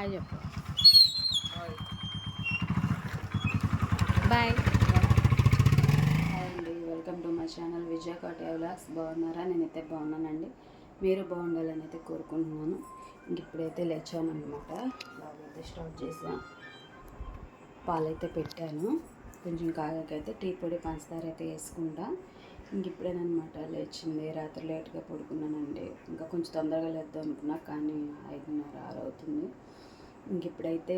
Hi చెప్పు bye hi అండి welcome to my channel Vijay Kotaiah vlogs బాగున్నారా? నేనైతే బాగున్నానండి. మీరు బాగుండాలని అయితే కోరుకుంటున్నాను. ఇంక ఇప్పుడైతే లేచాను అనమాట అయితే స్టార్ట్ చేసా. పాలైతే పెట్టాను. కొంచెం కాగాకైతే టీ పొడి పంచదార అయితే వేసుకుంటా. ఇంక ఇప్పుడేనమాట లేచింది. రాత్రి లేట్గా పడుకున్నానండి. ఇంకా కొంచెం తొందరగా లేద్దాం అనుకున్నా కానీ ఐదున్నర ఆరు అవుతుంది ఇంక ఇప్పుడైతే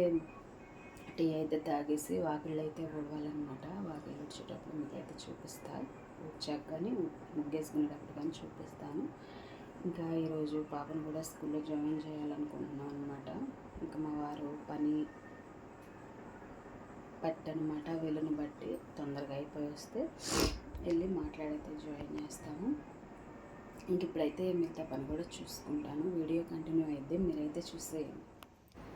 టీ అయితే తాగేసి వాకిళ్ళు అయితే ఊడవాలన్నమాట. వాకిళ్ళు వచ్చేటప్పుడు మీకు అయితే చూపిస్తాను వచ్చాక కానీ ముగ్గేసుకునేటప్పుడు కానీ చూపిస్తాను. ఇంకా ఈరోజు పాపను కూడా స్కూల్లో జాయిన్ చేయాలనుకుంటున్నాను అనమాట ఇంకా మా వారు పని పట్టనమాట వీళ్ళని బట్టి తొందరగా అయిపోయి వస్తే వెళ్ళి మాట్లాడైతే జాయిన్ చేస్తాము ఇంక ఇప్పుడైతే మిగతా పని కూడా చూసుకుంటాను. వీడియో కంటిన్యూ అయితే మీరైతే చూసేయండి.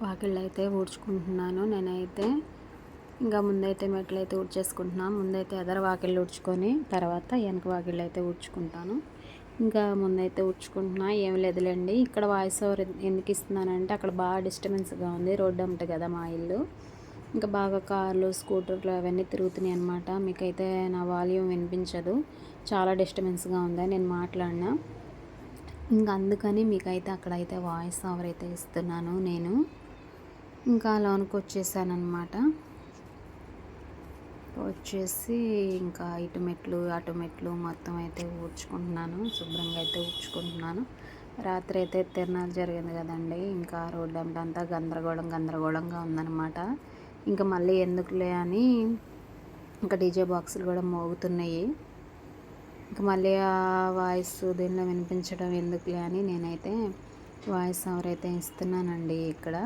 వాకిళ్ళు అయితే ఊడ్చుకుంటున్నాను. నేనైతే ఇంకా ముందైతే మెట్లు అయితే ఊడ్చేసుకుంటున్నాను. ముందైతే ఎదర వాకిళ్ళు ఊడ్చుకొని తర్వాత వెనక వాకిళ్ళు అయితే ఊడ్చుకుంటాను. ఇంకా ముందైతే ఊడ్చుకుంటున్నా. ఏం లేదులేండి. ఇక్కడ వాయిస్ ఓవర్ ఎందుకు ఇస్తున్నానంటే అక్కడ బాగా డిస్టర్బెన్స్గా ఉంది. రోడ్డు అమ్మట కదా మా ఇల్లు. ఇంకా బాగా కార్లు స్కూటర్లు అవన్నీ తిరుగుతున్నాయి అనమాట మీకైతే నా వాల్యూమ్ వినిపించదు. చాలా డిస్టర్బెన్స్గా ఉంది నేను మాట్లాడినా. ఇంకా అందుకని మీకైతే అక్కడైతే వాయిస్ ఓవర్ అయితే ఇస్తున్నాను నేను. ఇంకా లోనికి వచ్చేసానమాట వచ్చేసి ఇంకా ఇటు మెట్లు అటు మెట్లు మొత్తం అయితే ఊడ్చుకుంటున్నాను. శుభ్రంగా అయితే ఊడ్చుకుంటున్నాను. రాత్రి అయితే తిరణాలు జరిగింది కదండి. ఇంకా రోడ్డు అంతా గందరగోళం గందరగోళంగా ఉందన్నమాట. ఇంకా మళ్ళీ ఎందుకులే అని ఇంకా డీజే బాక్సులు కూడా మోగుతున్నాయి. ఇంకా మళ్ళీ ఆ వాయిస్ దీనిలో వినిపించడం ఎందుకులే అని నేనైతే వాయిస్ ఎవరైతే ఇస్తున్నానండి ఇక్కడ.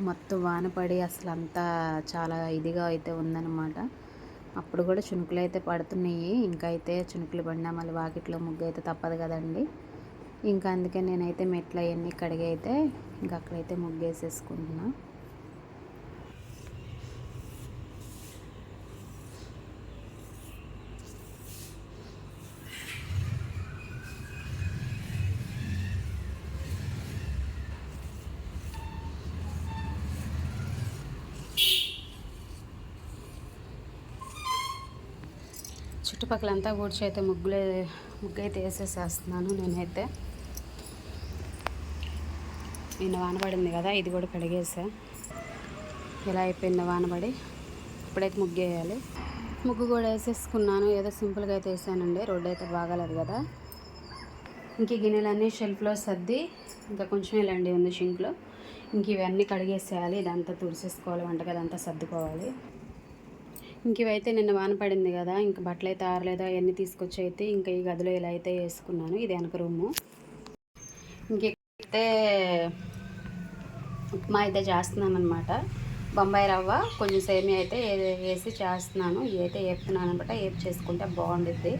మొత్తం వాన పడి అసలు అంతా చాలా ఇదిగా అయితే ఉందన్నమాట. అప్పుడు కూడా చినుకులు అయితే పడుతున్నాయి. ఇంకా అయితే చినుకులు పడినా మళ్ళీ వాకిట్లో ముగ్గు అయితే తప్పదు కదండి. ఇంకా అందుకే నేనైతే మెట్లు అవన్నీ కడిగి అయితే ఇంకా అక్కడైతే ముగ్గు వేసేసుకుంటున్నాను చుట్టుపక్కలంతా కూర్చి అయితే ముగ్గులే ముగ్గు అయితే వేసేసేస్తున్నాను నేనైతే. నిన్న వానపడింది కదా ఇది కూడా కడిగేసా. ఇలా అయిపోయింది వానబడి ఇప్పుడైతే ముగ్గు వేయాలి ముగ్గు కూడా వేసేసుకున్నాను ఏదో సింపుల్గా అయితే వేసానండి రోడ్డు అయితే బాగాలేదు కదా. ఇంక గిన్నెలన్నీ షెల్ఫ్లో సర్ది ఇంకా కొంచెం ఇలాంటి ఉంది షింక్లో. ఇంక ఇవన్నీ కడిగేసేయాలి ఇదంతా తుడిసేసుకోవాలి వంటగది అంతా సర్దుకోవాలి. ఇంక ఇవైతే నిన్న వాన పడింది కదా ఇంక బట్టలు అయితే ఆరలేదు అవన్నీ తీసుకొచ్చి అయితే ఇంకా ఈ గదిలో ఇలా అయితే వేసుకున్నాను. ఇది వెనక రూము. ఇంకైతే ఉప్మా అయితే చేస్తున్నాను అనమాట బొంబాయి రవ్వ కొంచెం సేమియా అయితే వేసి చేస్తున్నాను. ఇవి అయితే వేపుతున్నాను అనమాట వేపు చేసుకుంటే బాగుండుద్ది.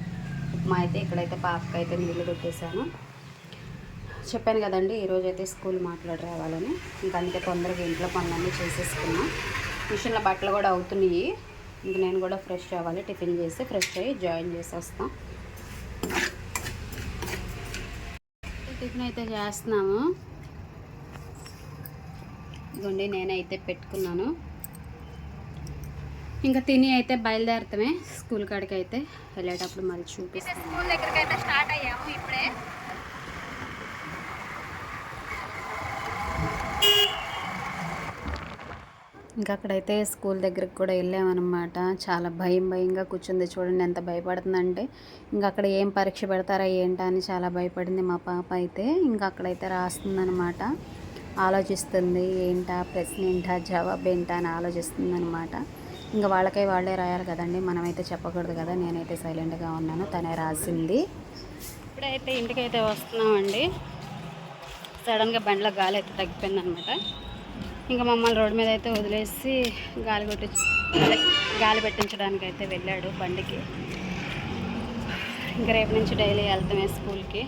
ఉప్మా అయితే ఇక్కడైతే పాపకి అయితే నీళ్ళు పెట్టేశాను. చెప్పాను కదండి ఈరోజు అయితే స్కూల్ మాట్లాడి రావాలని. ఇంకా అందుకే తొందరగా ఇంట్లో పనులన్నీ చేసేసుకున్నాను మిషన్లో బట్టలు కూడా అవుతున్నాయి. ఇంక నేను కూడా ఫ్రెష్ అవ్వాలి టిఫిన్ చేసి ఫ్రెష్ అయ్యి జాయిన్ చేసేస్తాం. టిఫిన్ అయితే చేస్తున్నాము ఇదిగోండి నేనైతే పెట్టుకున్నాను. ఇంకా తిని అయితే బయలుదేరుతామే స్కూల్ కాడికి అయితే వెళ్ళేటప్పుడు మళ్ళీ చూపిస్తాను. స్కూల్ దగ్గరికి అయితే స్టార్ట్ అయ్యాము ఇప్పుడే. ఇంకా అక్కడైతే స్కూల్ దగ్గరికి కూడా వెళ్ళామన్నమాట. చాలా భయం భయంగా కూర్చుంది చూడండి ఎంత భయపడుతుందంటే. ఇంకా అక్కడ ఏం పరీక్ష పెడతారా ఏంటా అని చాలా భయపడింది మా పాప అయితే. ఇంకా అక్కడైతే రాస్తుందనమాట ఆలోచిస్తుంది ఏంటా ప్రశ్న ఏంటా జవాబు ఏంటా అని ఆలోచిస్తుంది అనమాట ఇంకా వాళ్ళకై వాళ్ళే రాయాలి కదండి. మనమైతే చెప్పకూడదు కదా. నేనైతే సైలెంట్గా ఉన్నాను. తనే రాసింది. ఇప్పుడైతే ఇంటికైతే వస్తున్నామండి. సడన్గా బండ్లో గాలి అయితే తగ్గిపోయింది అనమాట ఇంకా మమ్మల్ని రోడ్డు మీద అయితే వదిలేసి గాలి కొట్టి గాలి పెట్టించడానికి అయితే వెళ్ళాడు బండికి. ఇంకా రేపు నుంచి డైలీ వెళ్తామే స్కూల్కి.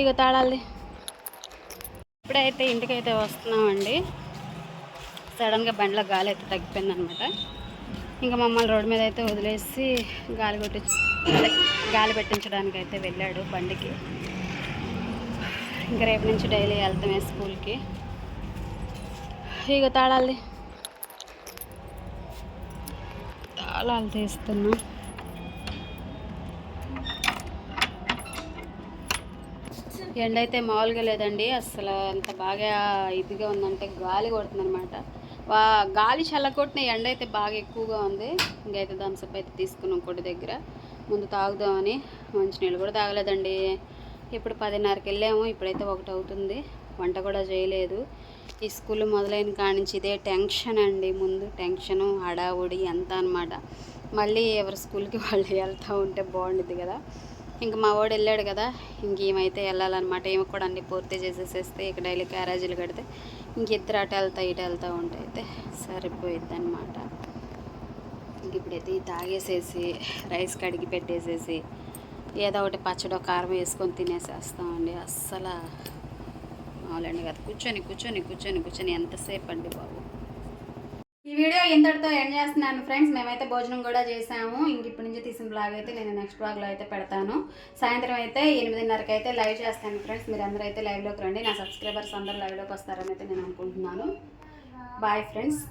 ఇక తాళాలి. ఇప్పుడైతే ఇంటికైతే వస్తున్నామండి. సడన్గా బండిలో గాలి అయితే తగ్గిపోయింది అనమాట ఇంకా మమ్మల్ని రోడ్డు మీద అయితే వదిలేసి గాలి కొట్టి గాలి పెట్టించడానికి అయితే వెళ్ళాడు బండికి. ఇంకా రేపు నుంచి డైలీ వెళ్తామే స్కూల్కి. ఇక తాళాలి తాళాలు తీస్తున్నా. ఎండ అయితే మామూలుగా లేదండి అసలు అంత బాగా ఇదిగా ఉందంటే గాలి కొడుతుంది అనమాట వా గాలి చల్లకొట్టిన ఎండ అయితే బాగా ఎక్కువగా ఉంది. ఇంకైతే థమ్స్అప్ అయితే తీసుకున్నాం కొట్టు దగ్గర. ముందు తాగుదామని మంచినీళ్ళు కూడా తాగలేదండి. ఇప్పుడు పదిన్నరకి వెళ్ళాము ఇప్పుడైతే ఒకటి అవుతుంది. వంట కూడా చేయలేదు. ఈ స్కూల్ మొదలైన కానించి నుంచి ఇదే టెన్షన్ అండి. ముందు టెన్షను హడావుడి అంతా అనమాట మళ్ళీ ఎవరి స్కూల్కి వాళ్ళు వెళ్తూ ఉంటే బాగుండుద్ది కదా. ఇంక మా వాడు వెళ్ళాడు కదా. ఇంకేమైతే వెళ్ళాలన్నమాట. ఏమి కూడా అన్ని పూర్తి చేసేసేస్తే ఇక డైలీ క్యారేజీలు కడితే ఇంక ఇద్దరు అటు వెళ్తా ఇటు వెళ్తూ ఉంటే అయితే సరిపోయిద్ది అనమాట ఇంక ఇప్పుడైతే తాగేసేసి రైస్ కడిగి పెట్టేసేసి ఏదో ఒకటి పచ్చడో కారం వేసుకొని తినేసేస్తామండి. అస్సలు మామూలండి కదా. కూర్చొని కూర్చొని కూర్చొని కూర్చొని ఎంతసేపు అండి బాబు? ఈ వీడియో ఇంతటితో ఎండ్ చేస్తున్నాను ఫ్రెండ్స్. మేమైతే భోజనం కూడా చేసాము ఇంక ఇప్పటి నుంచి తీసిన బ్లాగ్ అయితే నేను నెక్స్ట్ బ్లాగ్లో అయితే పెడతాను. సాయంత్రం అయితే ఎనిమిదిన్నరకి అయితే లైవ్ చేస్తాను ఫ్రెండ్స్. మీరు అందరూ అయితే లైవ్లోకి రండి. నా సబ్స్క్రైబర్స్ అందరూ లైవ్లోకి వస్తారని అయితే నేను అనుకుంటున్నాను. Bye friends